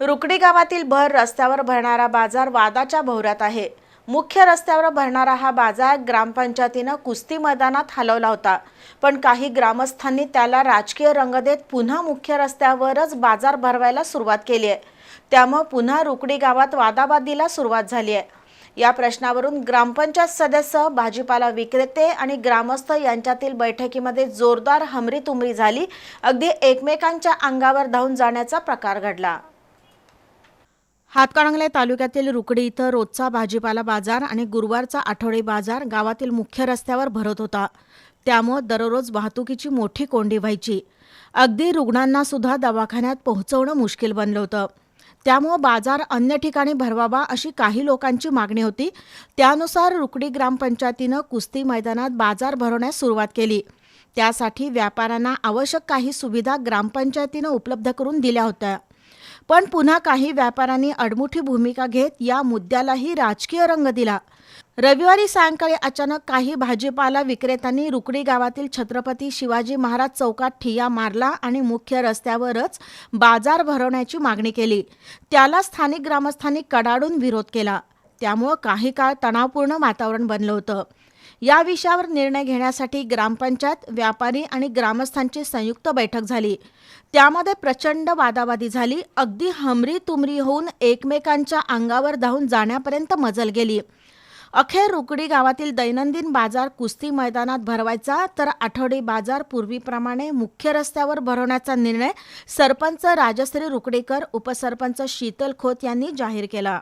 रुकडी गावातील भर रस्त्यावर भरणारा बाजार वादाच्या भोवऱ्यात आहे. मुख्य रस्त्यावर भरणारा हा बाजार ग्रामपंचायतीनं कुस्ती मैदानात हलवला होता. पण काही ग्रामस्थांनी त्याला राजकीय रंग देत पुन्हा मुख्य रस्त्यावरच बाजार भरवायला सुरुवात केली आहे. त्यामुळं पुन्हा रुकडी गावात वादावादीला सुरुवात झाली आहे. या प्रश्नावरून ग्रामपंचायत सदस्य भाजीपाला विक्रेते आणि ग्रामस्थ यांच्यातील बैठकीमध्ये जोरदार हमरीतुमरी झाली. अगदी एकमेकांच्या अंगावर धावून जाण्याचा प्रकार घडला. हातकणंगले तालुक्यातील रुकडी इथं रोजचा भाजीपाला बाजार आणि गुरुवारचा आठवडी बाजार गावातील मुख्य रस्त्यावर भरत होता. त्यामुळं दररोज वाहतुकीची मोठी कोंडी व्हायची. अगदी रुग्णांना सुद्धा दवाखान्यात पोहोचवणं मुश्किल बनलं होतं. त्यामुळं बाजार अन्य ठिकाणी भरवावा अशी काही लोकांची मागणी होती. त्यानुसार रुकडी ग्रामपंचायतीनं कुस्ती मैदानात बाजार भरवण्यास सुरुवात केली. त्यासाठी व्यापाऱ्यांना आवश्यक काही सुविधा ग्रामपंचायतीनं उपलब्ध करून दिल्या होत्या. पण पुन्हा काही व्यापाऱ्यांनी अडमुठी भूमिका घेत या मुद्द्यालाही राजकीय रंग दिला. रविवारी सायंकाळी अचानक काही भाजीपाला विक्रेत्यांनी रुकडी गावातील छत्रपती शिवाजी महाराज चौकात ठिया मारला आणि मुख्य रस्त्यावरच बाजार भरवण्याची मागणी केली. त्याला स्थानिक ग्रामस्थांनी कडाडून विरोध केला. त्यामुळं काही काळ तणावपूर्ण वातावरण बनलं होतं. या विषयावर निर्णय घेण्यासाठी ग्रामपंचायत व्यापारी आणि ग्रामस्थांची संयुक्त बैठक झाली. त्यामध्ये प्रचंड वादावादी झाली. अगदी हमरी तुमरी होऊन एकमेकांच्या अंगावर धावून जाण्यापर्यंत मजल गेली. अखेर रुकडी गावातील दैनंदिन बाजार कुस्ती मैदानात भरवायचा तर आठवडी बाजार पूर्वीप्रमाणे मुख्य रस्त्यावर भरवण्याचा निर्णय सरपंच राजश्री रुकडीकर उपसरपंच शीतल खोत यांनी जाहीर केला.